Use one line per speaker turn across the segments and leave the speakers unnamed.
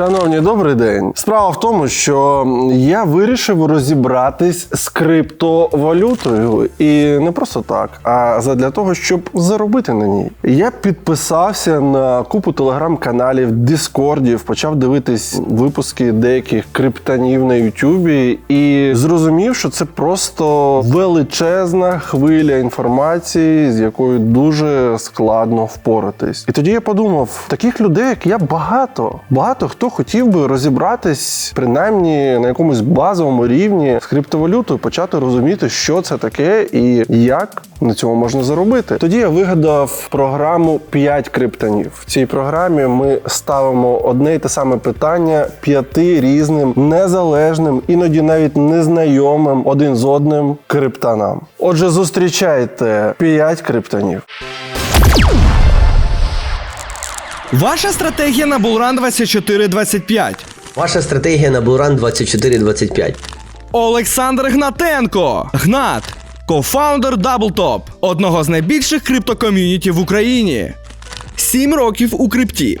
Шановні, добрий день. Справа в тому, що я вирішив розібратись з криптовалютою. І не просто так, а задля того, щоб заробити на ній. Я підписався на купу телеграм-каналів, дискордів, почав дивитись випуски деяких криптанів на Ютубі і зрозумів, що це просто величезна хвиля інформації, з якою дуже складно впоратись. І тоді я подумав: таких людей, як я, багато. Багато хто хотів би розібратись принаймні на якомусь базовому рівні з криптовалютою, почати розуміти, що це таке і як на цьому можна заробити. Тоді я вигадав програму «5 криптанів. В цій програмі ми ставимо одне й те саме питання п'яти різним незалежним, іноді навіть незнайомим один з одним криптанам. Отже, зустрічайте 5 криптанів.
Ваша стратегія на Булран 2425.
Ваша стратегія на Буран 2425.
Олександр Гнатенко. Гнат. Кофаундер Даблтоп, одного з найбільших криптоком'юніті в Україні. Сім років у крипті.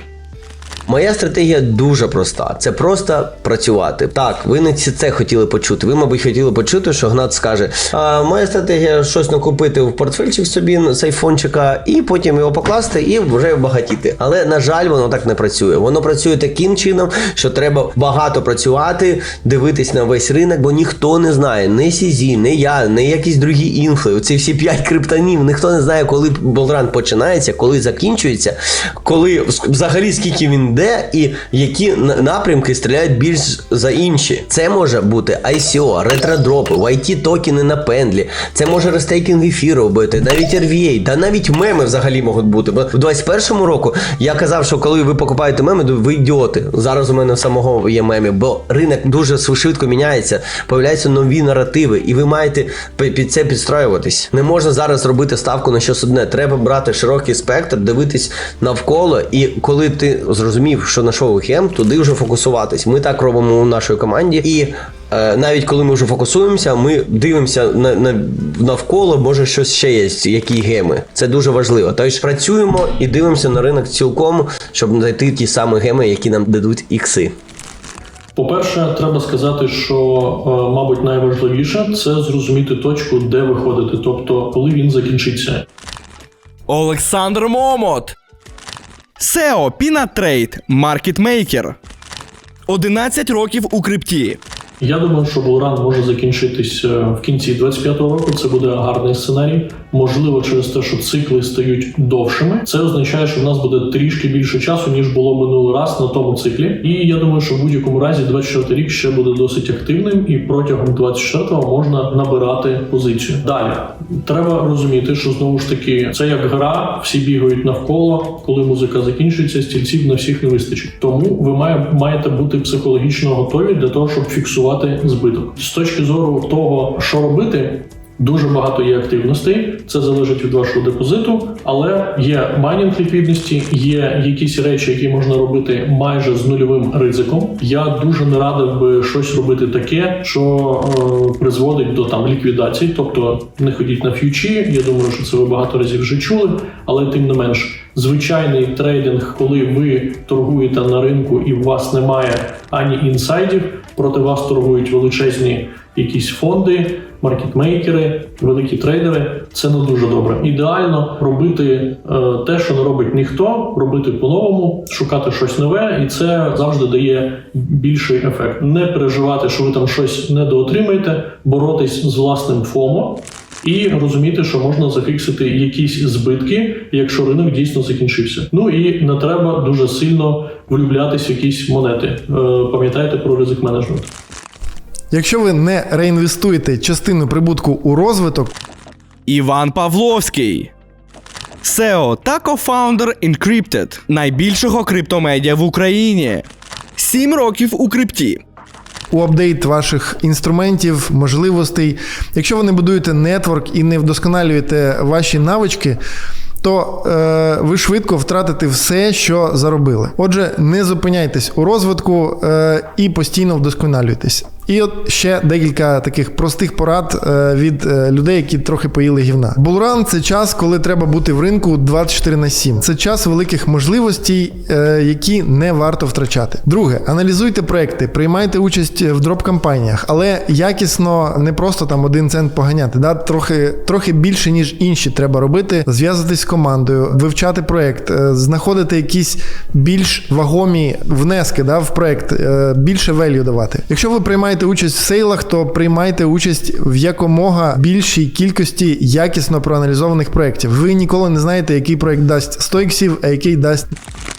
Моя стратегія дуже проста. Це просто працювати. Так, ви не це хотіли почути. Ви, мабуть, хотіли почути, що Гнат скаже: а, моя стратегія щось накупити в портфельчик собі з айфончика, і потім його покласти і вже багатіти. Але на жаль, воно так не працює. Воно працює таким чином, що треба багато працювати, дивитись на весь ринок, бо ніхто не знає, не Сізі, не я, не якісь другі інфли. Ці всі п'ять криптонів. Ніхто не знає, коли болран починається, коли закінчується, коли взагалі скільки він йде, і які напрямки стріляють більш за інші. Це може бути ICO, ретродропи, YT токени на пендлі. Це може рестейкінг ефіру робити, навіть RVA, та навіть меми взагалі можуть бути. Бо в 21-му року я казав, що коли ви покупаєте меми, ви ідіоти. Зараз у мене самого є мемів, бо ринок дуже швидко міняється, появляються нові наративи, і ви маєте під це підстраюватись. Не можна зараз робити ставку на щось одне. Треба брати широкий спектр, дивитись навколо, і коли ти зрозумів, що знайшов хем, туди вже фокусуватись. Ми так робимо у нашій команді. І е, навіть коли ми вже фокусуємося, ми дивимося на, на навколо, може щось ще є, які геми. Це дуже важливо. Тож працюємо і дивимося на ринок цілком, щоб знайти ті самі геми, які нам дадуть ікси.
По-перше, треба сказати, що, е, мабуть, найважливіше це зрозуміти точку, де виходити, тобто коли він закінчиться.
Олександр Момот. SEO Пінатрейд Trade Маркетмейкер. 11 років у крипті.
Я думаю, що Булран може закінчитись е, в кінці 25-го року. Це буде гарний сценарій. Можливо, через те, що цикли стають довшими. Це означає, що в нас буде трішки більше часу, ніж було минулий раз на тому циклі. І я думаю, що в будь-якому разі 24 рік ще буде досить активним, і протягом 24-го можна набирати позицію. Далі треба розуміти, що знову ж таки це як гра, всі бігають навколо. Коли музика закінчується, стільців на всіх не вистачить. Тому ви має, маєте бути психологічно готові для того, щоб фіксувати збиток. З точки зору того, що робити. Дуже багато є активностей, це залежить від вашого депозиту, але є майнінг ліквідності, є якісь речі, які можна робити майже з нульовим ризиком. Я дуже не радив би щось робити таке, що е, призводить до там ліквідації, тобто не ходіть на ф'ючі. Я думаю, що це ви багато разів вже чули, але тим не менш, звичайний трейдинг, коли ви торгуєте на ринку і у вас немає ані інсайдів, проти вас торгують величезні якісь фонди, маркетмейкери, великі трейдери. Це не дуже добре. Ідеально робити е, те, що не робить ніхто, робити по-новому, шукати щось нове, і це завжди дає більший ефект. Не переживати, що ви там щось недоотримаєте, боротись з власним ФОМО. І розуміти, що можна зафіксити якісь збитки, якщо ринок дійсно закінчився. Ну і не треба дуже сильно влюблятись в якісь монети. Е, Пам'ятайте про ризик менеджмент.
Якщо ви не реінвестуєте частину прибутку у розвиток,
Іван Павловський. SEO та кофаундер Encrypted, найбільшого криптомедіа в Україні. Сім років у крипті.
у апдейт ваших інструментів, можливостей, якщо ви не будуєте нетворк і не вдосконалюєте ваші навички, то е, ви швидко втратите все, що заробили. Отже, не зупиняйтесь у розвитку е, і постійно вдосконалюйтесь. І от ще декілька таких простих порад е, від е, людей, які трохи поїли гівна. Булран це час, коли треба бути в ринку 24 на 7. Це час великих можливостей, е, які не варто втрачати. Друге, аналізуйте проекти, приймайте участь в дроп-кампаніях, але якісно не просто там один цент поганяти. Да? Трохи, трохи більше, ніж інші треба робити. Зв'язатись з командою, вивчати проект, знаходити якісь більш вагомі внески да, в проект, більше велью давати. Якщо ви приймаєте участь в сейлах, то приймайте участь в якомога більшій кількості якісно проаналізованих проєктів. Ви ніколи не знаєте, який проект дасть 100 іксів, а який дасть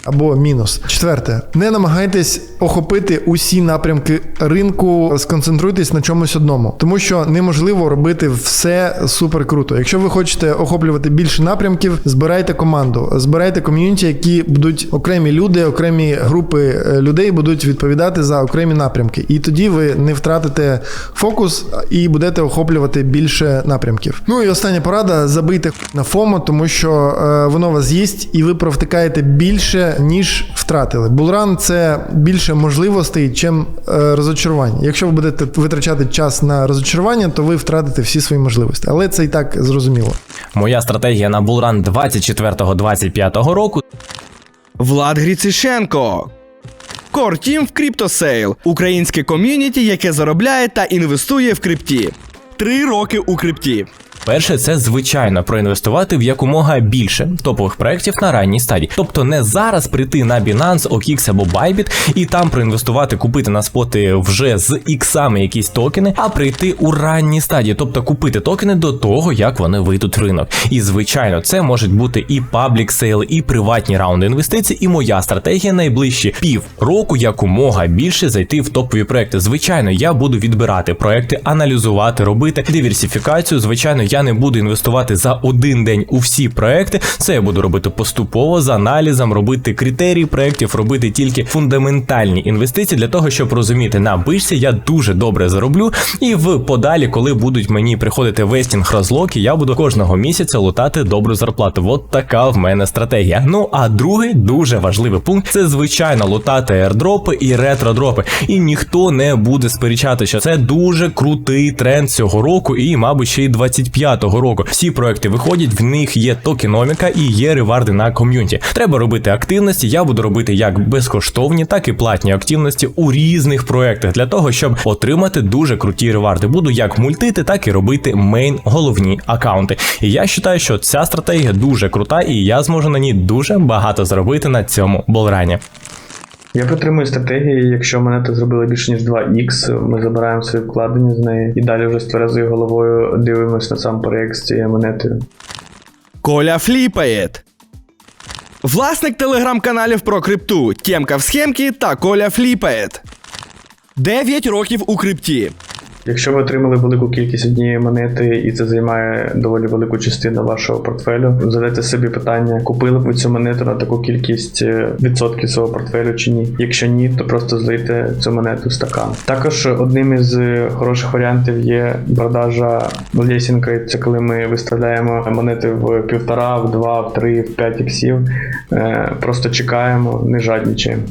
або мінус. Четверте, не намагайтесь охопити усі напрямки ринку, сконцентруйтесь на чомусь одному, тому що неможливо робити все супер круто. Якщо ви хочете охоплювати більше напрямків, збирайте команду, збирайте ком'юніті, які будуть окремі люди, окремі групи е, людей будуть відповідати за окремі напрямки. І тоді ви не втратите фокус і будете охоплювати більше напрямків. Ну і остання порада: забийте на ФОМО, тому що е, воно вас з'їсть, і ви провтикаєте більше, ніж втратили. Булран це більше можливостей, чим е, розочарування. Якщо ви будете витрачати час на розочарування, то ви втратите всі свої можливості. Але це і так зрозуміло.
Моя стратегія на булран 24-25 року
Влад Гріцишенко. Core Team в CryptoSale – українське ком'юніті, яке заробляє та інвестує в крипті. Три роки у крипті.
Перше, це звичайно проінвестувати в якомога більше топових проєктів на ранній стадії. Тобто не зараз прийти на Binance, OKX або Bybit і там проінвестувати, купити на споти вже з іксами якісь токени, а прийти у ранній стадії, тобто купити токени до того, як вони вийдуть в ринок. І звичайно, це можуть бути і паблік сейли, і приватні раунди інвестицій. І моя стратегія найближчі пів року якомога більше зайти в топові проекти. Звичайно, я буду відбирати проекти, аналізувати, робити диверсифікацію. Звичайно, я не буду інвестувати за один день у всі проекти. Це я буду робити поступово з аналізом, робити критерії проєктів, робити тільки фундаментальні інвестиції для того, щоб розуміти на бичці я дуже добре зароблю. І в подалі, коли будуть мені приходити вестінг розлоки, я буду кожного місяця лутати добру зарплату. От така в мене стратегія. Ну а другий дуже важливий пункт це звичайно лутати аірдропи і ретродропи. І ніхто не буде сперечати, що це дуже крутий тренд цього року, і, мабуть, ще й 25-го року. Всі проекти виходять, в них є токеноміка і є реварди на ком'юніті. Треба робити активності. Я буду робити як безкоштовні, так і платні активності у різних проектах для того, щоб отримати дуже круті реварди. Буду як мультити, так і робити мейн головні акаунти. І я вважаю, що ця стратегія дуже крута, і я зможу на ній дуже багато заробити на цьому болрані.
Я підтримую стратегії, якщо монета зробила більше ніж 2х, ми забираємо свої вкладення з неї і далі вже з тверезою головою дивимося на сам проєкт з цією монетою.
Коля фліпає. Власник телеграм-каналів про крипту Тємка в схемки та Коля Фліпает. 9 років у крипті.
Якщо ви отримали велику кількість однієї монети і це займає доволі велику частину вашого портфелю, задайте собі питання, купили б ви цю монету на таку кількість е, відсотків свого портфелю чи ні. Якщо ні, то просто злийте цю монету в стакан. Також одним із е, хороших варіантів є продажа лесінка. Це коли ми виставляємо монети в півтора, в два, в три, в п'ять іксів. Е, Просто чекаємо, не жаднічаємо.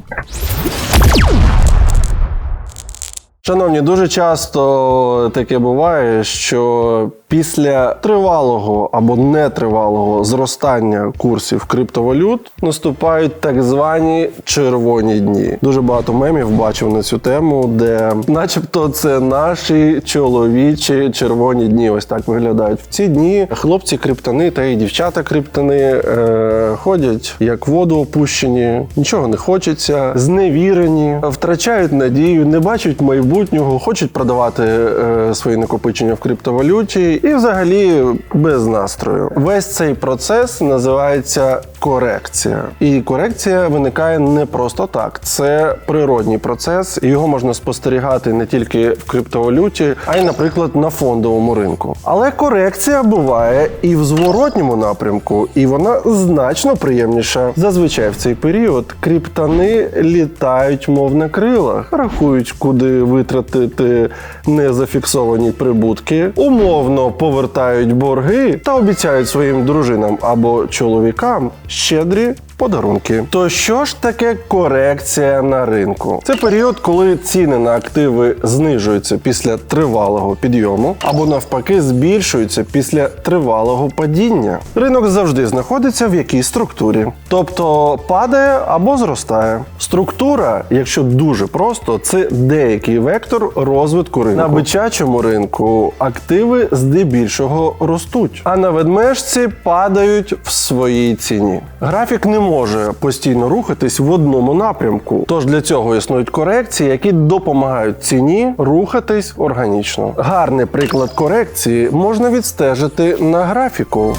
Шановні, дуже часто таке буває, що після тривалого або нетривалого зростання курсів криптовалют наступають так звані червоні дні. Дуже багато мемів бачив на цю тему, де, начебто, це наші чоловічі червоні дні. Ось так виглядають в ці дні. Хлопці криптани та і дівчата криптани е, ходять як воду опущені, нічого не хочеться, зневірені, втрачають надію, не бачать майбутнього, хочуть продавати е, свої накопичення в криптовалюті і взагалі без настрою. Весь цей процес називається корекція. І корекція виникає не просто так. Це природній процес, його можна спостерігати не тільки в криптовалюті, а й, наприклад, на фондовому ринку. Але корекція буває і в зворотньому напрямку, і вона значно приємніша. Зазвичай в цей період криптани літають, мов на крилах, рахують, куди витратити незафіксовані прибутки, умовно повертають борги та обіцяють своїм дружинам або чоловікам щедрі подарунки. То що ж таке корекція на ринку? Це період, коли ціни на активи знижуються після тривалого підйому, або навпаки збільшуються після тривалого падіння. Ринок завжди знаходиться в якійсь структурі, тобто падає або зростає. Структура, якщо дуже просто, це деякий вектор розвитку ринку. На бичачому ринку активи здебільшого ростуть, а на ведмежці падають в своїй ціні. Графік не може постійно рухатись в одному напрямку. Тож для цього існують корекції, які допомагають ціні рухатись органічно. Гарний приклад корекції можна відстежити на графіку.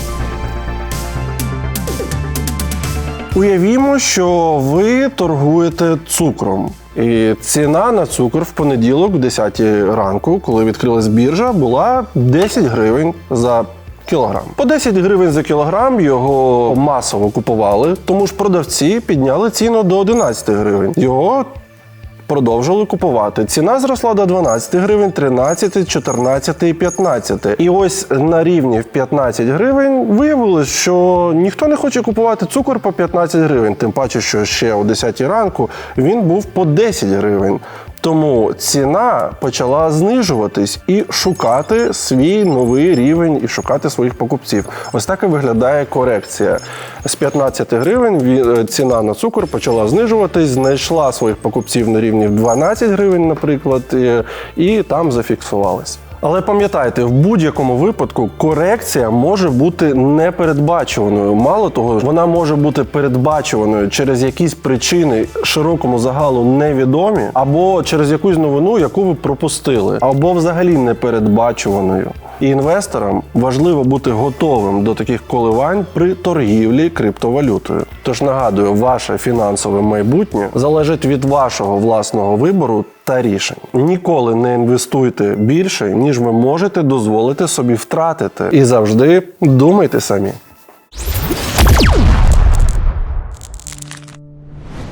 Уявімо, що ви торгуєте цукром. І ціна на цукор в понеділок, в 10 ранку, коли відкрилась біржа, була 10 гривень за кілограм. По 10 гривень за кілограм його масово купували, тому ж продавці підняли ціну до 11 гривень. Його продовжили купувати. Ціна зросла до 12 гривень, 13, 14 і 15. І ось на рівні в 15 гривень виявилось, що ніхто не хоче купувати цукор по 15 гривень. Тим паче, що ще о 10 ранку він був по 10 гривень. Тому ціна почала знижуватись і шукати свій новий рівень і шукати своїх покупців. Ось так і виглядає корекція. З 15 гривень е, ціна на цукор почала знижуватись, знайшла своїх покупців на рівні в 12 гривень, наприклад, і там зафіксувалась. Але пам'ятайте, в будь-якому випадку корекція може бути непередбачуваною. Мало того, вона може бути передбачуваною через якісь причини широкому загалу невідомі, або через якусь новину, яку ви пропустили, або взагалі непередбачуваною. І інвесторам важливо бути готовим до таких коливань при торгівлі криптовалютою. Тож нагадую, ваше фінансове майбутнє залежить від вашого власного вибору та рішень. Ніколи не інвестуйте більше, ніж ви можете дозволити собі втратити. І завжди думайте самі.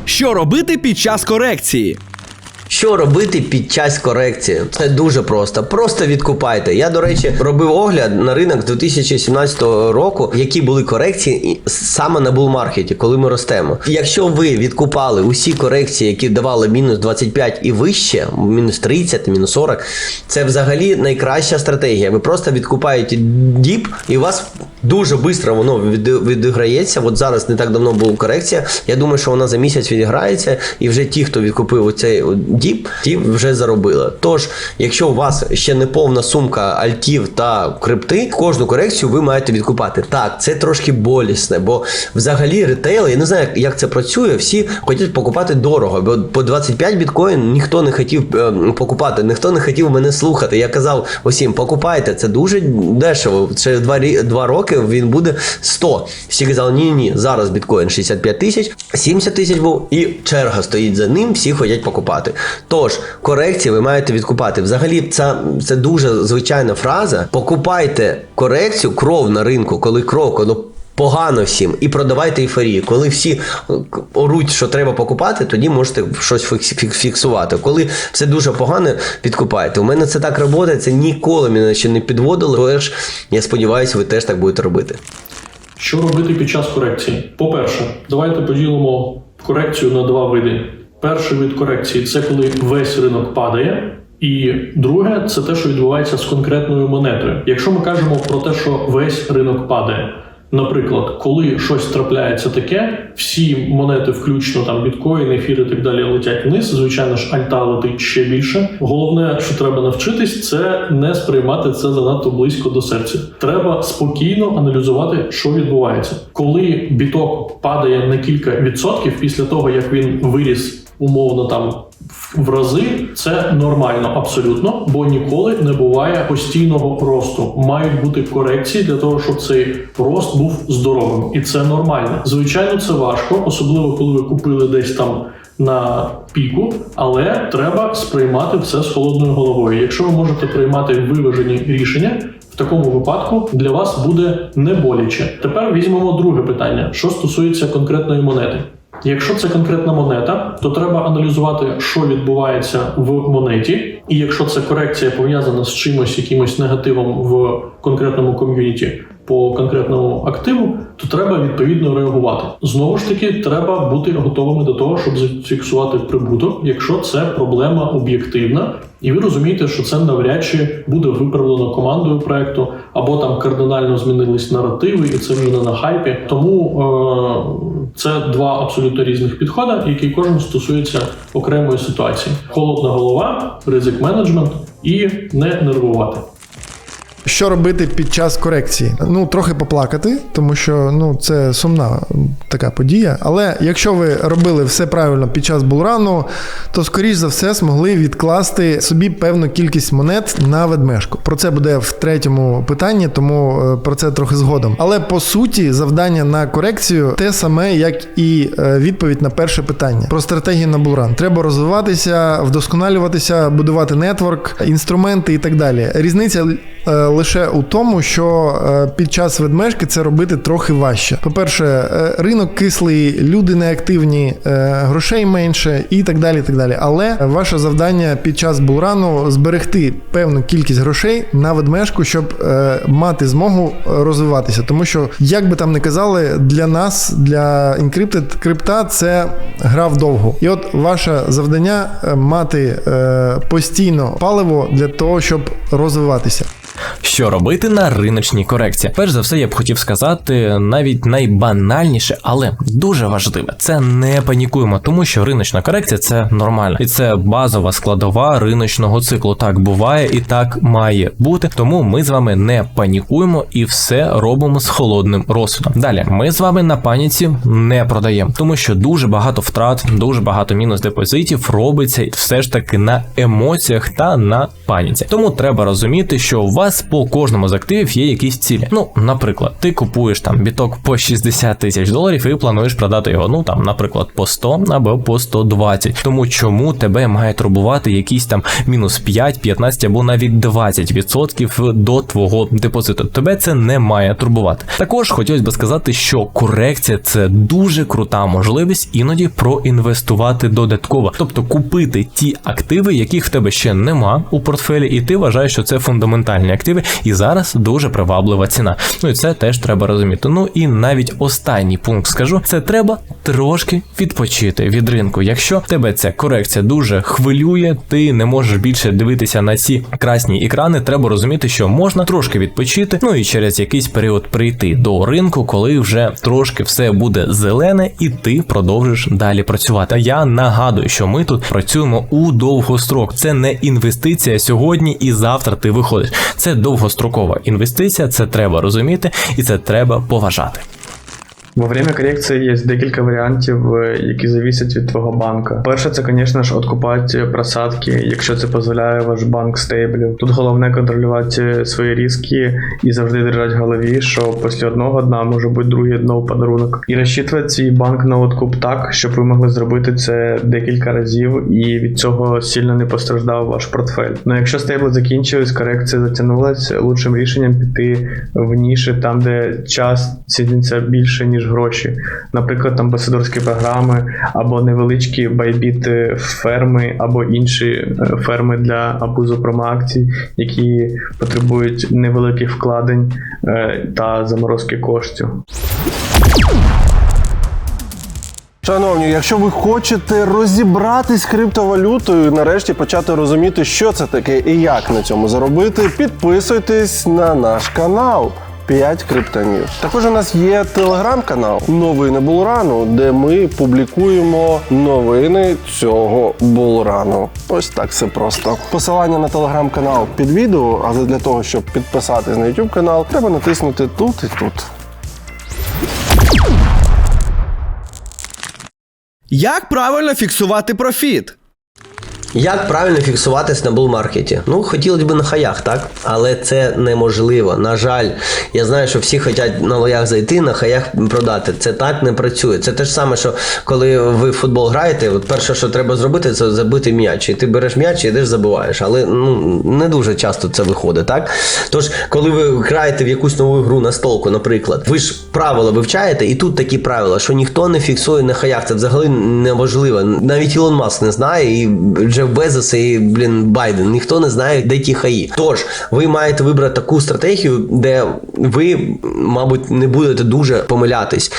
Що робити під час корекції?
Що робити під час корекції? Це дуже просто. Просто відкупайте. Я, до речі, робив огляд на ринок 2017 року, які були корекції саме на булмаркеті, коли ми ростемо. Якщо ви відкупали усі корекції, які давали мінус 25 і вище, мінус 30, мінус 40, це взагалі найкраща стратегія. Ви просто відкупаєте діп, і у вас дуже швидко воно від- відіграється. От зараз не так давно була корекція. Я думаю, що вона за місяць відіграється, і вже ті, хто відкупив оцей діп, ті вже заробили. Тож, якщо у вас ще не повна сумка альтів та крипти, кожну корекцію ви маєте відкупати. Так, це трошки болісне, бо взагалі ретейл, я не знаю, як це працює. Всі хочуть покупати дорого, бо по 25 біткоін ніхто не хотів е, покупати, ніхто не хотів мене слухати. Я казав усім, покупайте, це дуже дешево. Через два, рі- два роки він буде 100. Всі казали, ні, ні, зараз біткоін 65 тисяч, 70 тисяч був, і черга стоїть за ним, всі хочуть покупати. Тож, корекції ви маєте відкупати. Взагалі, це, це дуже звичайна фраза. Покупайте корекцію, кров на ринку, коли кров, коли погано всім, і продавайте ейфорію. Коли всі е, оруть, що треба покупати, тоді можете щось фіксувати. Коли все дуже погано, підкупайте. У мене це так працює, це ніколи мене ще не підводило. Тож, я сподіваюся, ви теж так будете робити.
Що робити під час корекції? По-перше, давайте поділимо корекцію на два види. Перший вид корекції це коли весь ринок падає. І друге, це те, що відбувається з конкретною монетою. Якщо ми кажемо про те, що весь ринок падає, наприклад, коли щось трапляється таке, всі монети, включно там біткоін, ефір і так далі, летять вниз. Звичайно ж, альта летить ще більше. Головне, що треба навчитись, це не сприймати це занадто близько до серця. Треба спокійно аналізувати, що відбувається, коли біток падає на кілька відсотків після того, як він виріс умовно там в рази, це нормально абсолютно, бо ніколи не буває постійного росту. Мають бути корекції для того, щоб цей рост був здоровим, і це нормально. Звичайно, це важко, особливо коли ви купили десь там. На піку, але треба сприймати все з холодною головою. Якщо ви можете приймати виважені рішення, в такому випадку для вас буде не боляче. Тепер візьмемо друге питання, що стосується конкретної монети. Якщо це конкретна монета, то треба аналізувати, що відбувається в монеті. І якщо це корекція пов'язана з чимось, якимось негативом в конкретному ком'юніті по конкретному активу, то треба відповідно реагувати. Знову ж таки, треба бути готовими до того, щоб зафіксувати прибуток, якщо це проблема об'єктивна, і ви розумієте, що це навряд чи буде виправлено командою проекту, або там кардинально змінились наративи, і це вже не на хайпі. Тому е- це два абсолютно різних підходи, які кожен стосується окремої ситуації: холодна голова, ризик менеджмент і не нервувати.
Що робити під час корекції? Ну, трохи поплакати, тому що ну, це сумна така подія. Але якщо ви робили все правильно під час булрану, то скоріш за все змогли відкласти собі певну кількість монет на ведмежку. Про це буде в третьому питанні, тому е, про це трохи згодом. Але по суті, завдання на корекцію те саме, як і е, відповідь на перше питання про стратегію на булран. Треба розвиватися, вдосконалюватися, будувати нетворк, інструменти і так далі. Різниця е, лише у тому, що е, під час ведмежки це робити трохи важче. По-перше, е, ринок кислий, люди неактивні, е, грошей менше і так далі. так далі. Але ваше завдання під час булрану зберегти певну кількість грошей на ведмежку, щоб мати змогу розвиватися. Тому що, як би там не казали, для нас, для Encrypted, крипта це гра вдовго. І от ваше завдання мати постійно паливо для того, щоб розвиватися.
Що робити на риночній корекції? Перш за все, я б хотів сказати навіть найбанальніше, але дуже важливе. Це не панікуємо, тому що риночна корекція це нормально, і це базова складова риночного циклу. Так буває і так має бути. Тому ми з вами не панікуємо і все робимо з холодним розсудом. Далі ми з вами на паніці не продаємо, тому що дуже багато втрат, дуже багато мінус депозитів робиться все ж таки на емоціях та на паніці. Тому треба розуміти, що вас по кожному з активів є якісь цілі. Ну, наприклад, ти купуєш там біток по 60 тисяч доларів і плануєш продати його, ну там, наприклад, по 100 або по 120. Тому чому тебе має турбувати якісь там мінус 5, 15 або навіть 20% до твого депозиту? Тебе це не має турбувати. Також хотілося б сказати, що корекція це дуже крута можливість іноді проінвестувати додатково, тобто купити ті активи, яких в тебе ще нема у портфелі, і ти вважаєш, що це фундаментальні активи, і зараз дуже приваблива ціна. Ну і це теж треба розуміти. Ну і навіть останній пункт скажу: це треба трошки відпочити від ринку. Якщо тебе ця корекція дуже хвилює, ти не можеш більше дивитися на ці красні екрани. Треба розуміти, що можна трошки відпочити, ну і через якийсь період прийти до ринку, коли вже трошки все буде зелене, і ти продовжиш далі працювати. Я нагадую, що ми тут працюємо у довгострок. Це не інвестиція сьогодні і завтра ти виходиш. Це довгострокова інвестиція, це треба розуміти і це треба поважати.
Во время корекції є декілька варіантів, е, які завісять від твого банка. Перше, це, звісно ж, откупати просадки, якщо це дозволяє ваш банк стейблів. Тут головне контролювати свої ризики і завжди держати в голові, що після одного дна може бути другий дно в подарунок. І розчитувати свій банк на откуп так, щоб ви могли зробити це декілька разів, і від цього сильно не постраждав ваш портфель. Ну якщо стейбли закінчились, корекція затягнулась, лучшим рішенням піти в ніші там, де час ціниться більше, ніж гроші. Наприклад, амбасадорські програми, або невеличкі байбіт ферми, або інші е, ферми для абузу промоакцій, які потребують невеликих вкладень е, та заморозки коштів.
Шановні, якщо ви хочете розібратись з криптовалютою, нарешті почати розуміти, що це таке і як на цьому заробити, підписуйтесь на наш канал. 5 криптонів. Також у нас є телеграм-канал Новини Булрану, де ми публікуємо новини цього булрану. Ось так все просто. Посилання на телеграм-канал під відео, а для того, щоб підписатись на YouTube канал, треба натиснути тут і тут.
Як правильно фіксувати профіт?
Як правильно фіксуватись на булмаркеті? Ну, хотілося б на хаях, так? Але це неможливо. На жаль, я знаю, що всі хочуть на лоях зайти, на хаях продати. Це так не працює. Це те ж саме, що коли ви в футбол граєте, от перше, що треба зробити, це забити м'яч. І ти береш м'яч і йдеш забиваєш. Але ну, не дуже часто це виходить, так? Тож, коли ви граєте в якусь нову гру на столку, наприклад, ви ж правила вивчаєте, і тут такі правила, що ніхто не фіксує на хаях. Це взагалі неможливо. Навіть Ілон Маск не знає, і Джеф Безос, і блін Байден. Ніхто не знає, де ті хаї. Тож ви маєте вибрати таку стратегію, де ви, мабуть, не будете дуже помилятись.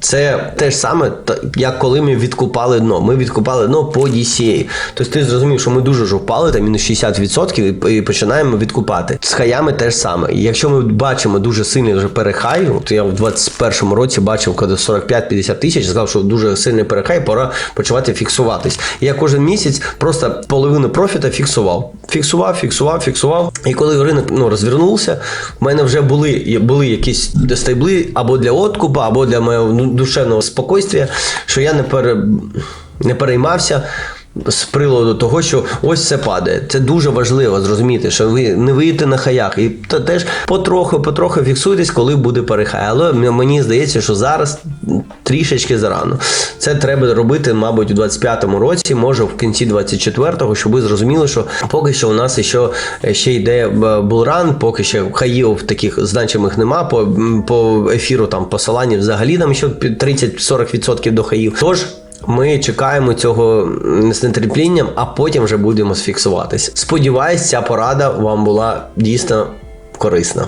Це те ж саме, як коли ми відкупали дно. Ми відкупали дно по DCA. Тобто ти зрозумів, що ми дуже вже впали, там мінус 60% і, починаємо відкупати. З хаями теж саме. Якщо ми бачимо дуже сильний вже перехай, от я в 21-му році бачив, коли 45-50 тисяч, сказав, що дуже сильний перехай, пора почувати фіксуватись. І я кожен місяць просто половину профіта фіксував. Фіксував, фіксував, фіксував. І коли ринок ну, розвернувся, в мене вже були, були якісь стейбли або для откупу, або для моєго ну, душевного спокійствия, що я не пере, не переймався. З приводу того, що ось це падає. Це дуже важливо зрозуміти, що ви не виїдете на хаях. І та теж потроху, потроху фіксуйтесь, коли буде перехай. Але мені здається, що зараз трішечки зарано. Це треба робити, мабуть, у 25-му році, може в кінці 24-го, щоб ви зрозуміли, що поки що у нас ще, ще йде е, булран, поки ще хаїв таких значимих нема. По, по ефіру там посилання взагалі там ще під 30-40% до хаїв. Тож. Ми чекаємо цього з нетерпінням, а потім вже будемо сфіксуватись. Сподіваюсь, ця порада вам була дійсно корисна.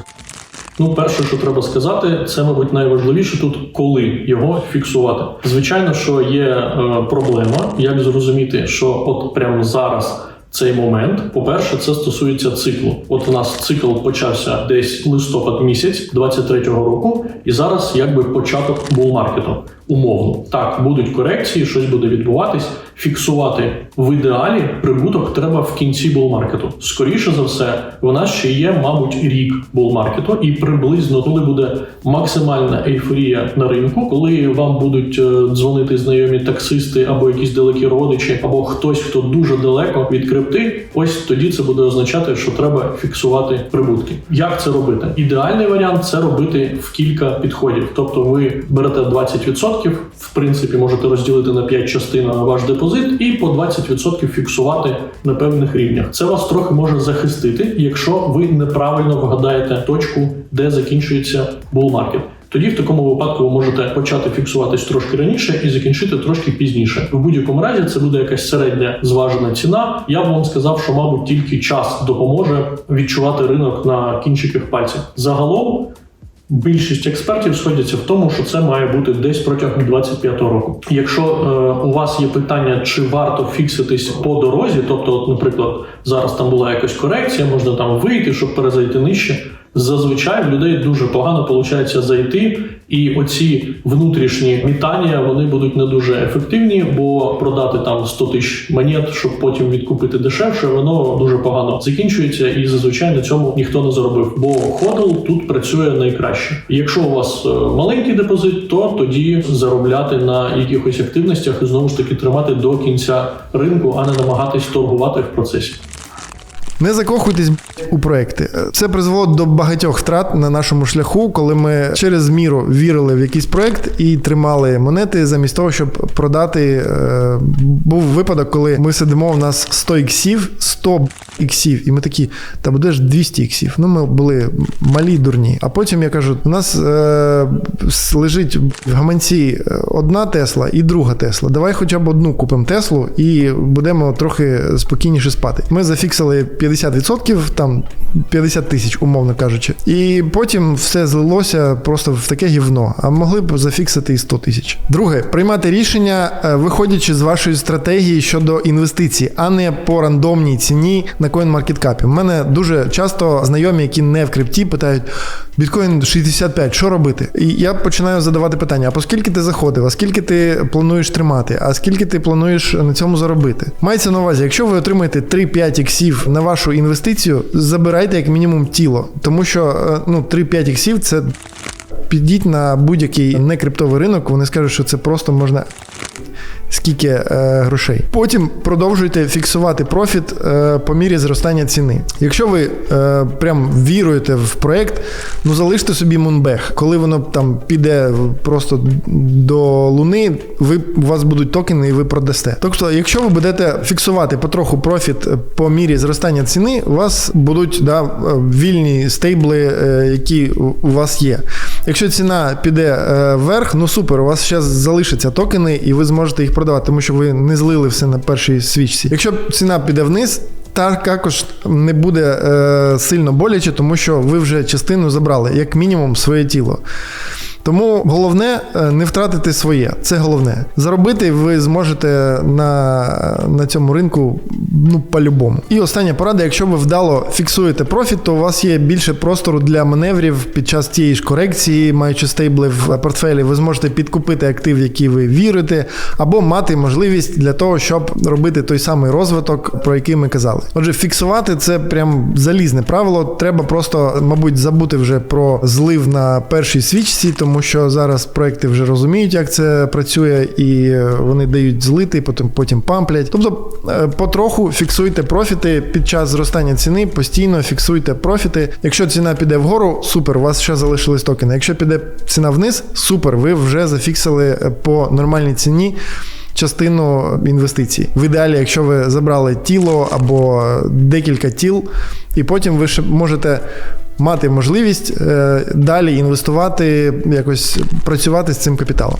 Ну, перше, що треба сказати, це, мабуть, найважливіше тут, коли його фіксувати. Звичайно, що є е, проблема, як зрозуміти, що от прямо зараз. Цей момент, по-перше, це стосується циклу. От у нас цикл почався десь листопад місяць 23-го року, і зараз якби початок булмаркету. Умовно, так будуть корекції, щось буде відбуватись. Фіксувати в ідеалі прибуток треба в кінці булмаркету. Скоріше за все, в нас ще є, мабуть, рік булмаркету, і приблизно коли буде максимальна ейфорія на ринку, коли вам будуть е, дзвонити знайомі таксисти або якісь далекі родичі, або хтось, хто дуже далеко від крипти, ось тоді це буде означати, що треба фіксувати прибутки. Як це робити? Ідеальний варіант це робити в кілька підходів. Тобто, ви берете 20%, в принципі, можете розділити на 5 частин ваш депозит і по 20% фіксувати на певних рівнях. Це вас трохи може захистити, якщо ви неправильно вгадаєте точку, де закінчується булмаркет. Тоді в такому випадку ви можете почати фіксуватись трошки раніше і закінчити трошки пізніше. В будь-якому разі це буде якась середня зважена ціна. Я б вам сказав, що мабуть тільки час допоможе відчувати ринок на кінчиках пальців. Загалом Більшість експертів сходяться в тому, що це має бути десь протягом 25-го року. Якщо е, у вас є питання, чи варто фікситись по дорозі, тобто, от, наприклад, зараз там була якась корекція, можна там вийти, щоб перезайти нижче. Зазвичай в людей дуже погано виходить зайти, і оці внутрішні вітання вони будуть не дуже ефективні, бо продати там 100 тисяч монет, щоб потім відкупити дешевше, воно дуже погано закінчується, і зазвичай на цьому ніхто не заробив. Бо ходл тут працює найкраще. Якщо у вас е, маленький депозит, то тоді заробляти на якихось активностях і знову ж таки тримати до кінця ринку, а не намагатись торгувати в процесі.
Не закохуйтесь у проекти. Це призвело до багатьох втрат на нашому шляху, коли ми через міру вірили в якийсь проект і тримали монети замість того, щоб продати. Е, був випадок, коли ми сидимо, у нас 100 іксів, 100 іксів, і ми такі, та буде ж 200 іксів. Ну, ми були малі дурні. А потім я кажу: у нас е, лежить в гаманці е, одна Тесла і друга Тесла. Давай хоча б одну купимо Теслу і будемо трохи спокійніше спати. Ми зафіксили 50%, там 50 тисяч, умовно кажучи. І потім все злилося просто в таке гівно, а могли б зафіксити і 100 тисяч. Друге, приймати рішення, е, виходячи з вашої стратегії щодо інвестицій, а не по рандомній ціні на CoinMarketCap. У мене дуже часто знайомі, які не в крипті, питають: біткоін 65, що робити? І я починаю задавати питання: а по скільки ти заходив, а скільки ти плануєш тримати, а скільки ти плануєш на цьому заробити? Мається на увазі, якщо ви отримаєте 3-5 іксів на вашу інвестицію, забирайте як мінімум тіло, тому що е, ну 3-5 іксів це. Підіть на будь-який некриптовий ринок, вони скажуть, що це просто можна скільки е, грошей. Потім продовжуйте фіксувати профіт е, по мірі зростання ціни. Якщо ви е, прям віруєте в проект, ну залиште собі мунбег. Коли воно там піде просто до луни, ви у вас будуть токени і ви продасте. Тобто, якщо ви будете фіксувати потроху профіт е, по мірі зростання ціни, у вас будуть да, е, вільні стейбли, е, які у вас є. Якщо ціна піде е, вверх, ну супер, у вас ще залишаться токени, і ви зможете їх продавати, тому що ви не злили все на першій свічці. Якщо ціна піде вниз. Та також не буде е, сильно боляче, тому що ви вже частину забрали, як мінімум, своє тіло. Тому головне е, не втратити своє. Це головне. Заробити ви зможете на, на цьому ринку ну, по-любому. І остання порада: якщо ви вдало фіксуєте профіт, то у вас є більше простору для маневрів під час тієї ж корекції, маючи стейбли в портфелі, ви зможете підкупити актив, в який ви вірите, або мати можливість для того, щоб робити той самий розвиток, про який ми казали. Отже, фіксувати це прям залізне правило. Треба просто, мабуть, забути вже про злив на першій свічці, тому що зараз проекти вже розуміють, як це працює, і вони дають злити, потім потім памплять. Тобто, е, потроху фіксуйте профіти під час зростання ціни, постійно фіксуйте профіти. Якщо ціна піде вгору, супер, у вас ще залишились токени. Якщо піде ціна вниз, супер, ви вже зафіксили е, по нормальній ціні. Частину інвестицій. В ідеалі, якщо ви забрали тіло або декілька тіл, і потім ви ще можете мати можливість е, далі інвестувати, якось працювати з цим капіталом.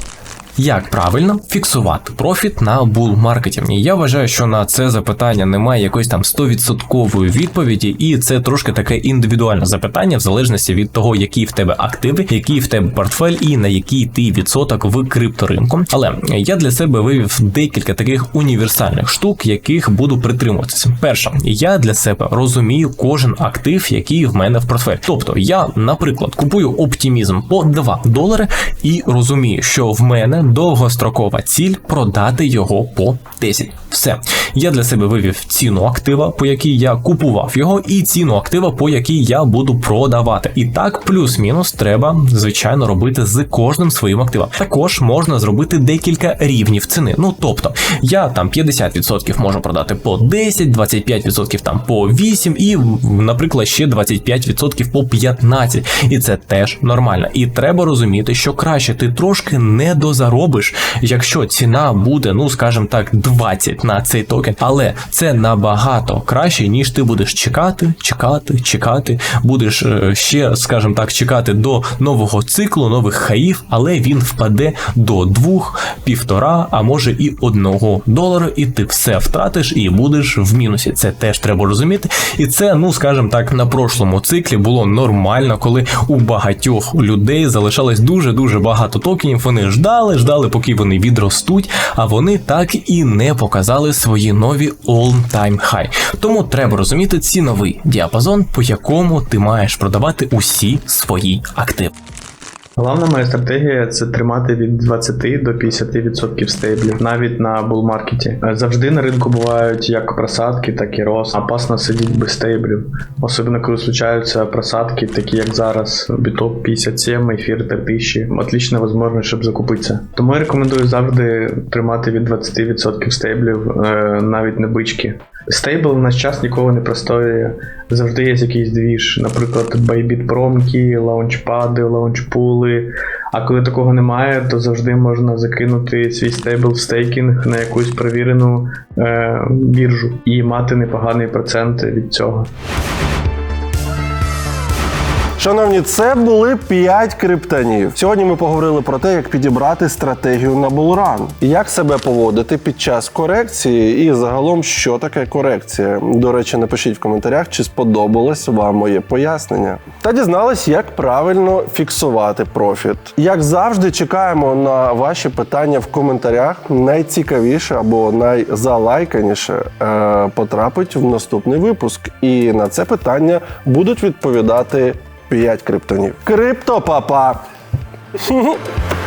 Як правильно фіксувати профіт на бул-маркеті? Я вважаю, що на це запитання немає якоїсь там 100% відповіді, і це трошки таке індивідуальне запитання, в залежності від того, які в тебе активи, який в тебе портфель і на який ти відсоток в крипторинку. Але я для себе вивів декілька таких універсальних штук, яких буду притримуватися. Перше, я для себе розумію кожен актив, який в мене в портфелі. Тобто, я, наприклад, купую оптимізм по 2 долари і розумію, що в мене довгострокова ціль продати його по 10. Все. Я для себе вивів ціну актива, по якій я купував його, і ціну актива, по якій я буду продавати. І так, плюс-мінус, треба, звичайно, робити з кожним своїм активом. Також можна зробити декілька рівнів ціни. Ну тобто, я там 50% можу продати по 10, 25% там по 8 і, наприклад, ще 25% по 15. І це теж нормально. І треба розуміти, що краще ти трошки не дозаробиш, якщо ціна буде, ну скажімо так, 20 на цей токен. Але це набагато краще, ніж ти будеш чекати, чекати, чекати. Будеш е, ще, скажімо так, чекати до нового циклу, нових хаїв, але він впаде до двох, півтора, а може і одного долара, і ти все втратиш і будеш в мінусі. Це теж треба розуміти. І це, ну скажімо так, на прошлому циклі було нормально, коли у багатьох людей залишалось дуже дуже багато токенів. Вони ждали, ждали, поки вони відростуть, а вони так і не показали свої нові all-time high. Тому треба розуміти ціновий діапазон, по якому ти маєш продавати усі свої активи.
Головна моя стратегія це тримати від 20 до 50% стейблів, навіть на булмаркеті. Завжди на ринку бувають як просадки, так і рост. Опасно сидіти без стейблів. Особливо коли случаються просадки, такі як зараз, біток 57, ефір 3000. Отлічна можливість, щоб закупитися. Тому я рекомендую завжди тримати від 20% стейблів, е, навіть не бички. Стейбл в наш час ніколи не простоює. Завжди є якийсь двіж, наприклад, Bybit промки, лаунчпади, лаунчпули. А коли такого немає, то завжди можна закинути свій стейбл стейкінг на якусь перевірену е, біржу і мати непоганий процент від цього.
Шановні, це були 5 криптонів. Сьогодні ми поговорили про те, як підібрати стратегію на булран, як себе поводити під час корекції, і загалом, що таке корекція. До речі, напишіть в коментарях, чи сподобалось вам моє пояснення. Та дізнались, як правильно фіксувати профіт. Як завжди, чекаємо на ваші питання в коментарях. Найцікавіше або найзалайканіше е, потрапить в наступний випуск. І на це питання будуть відповідати 5 криптонів. Криптопапа!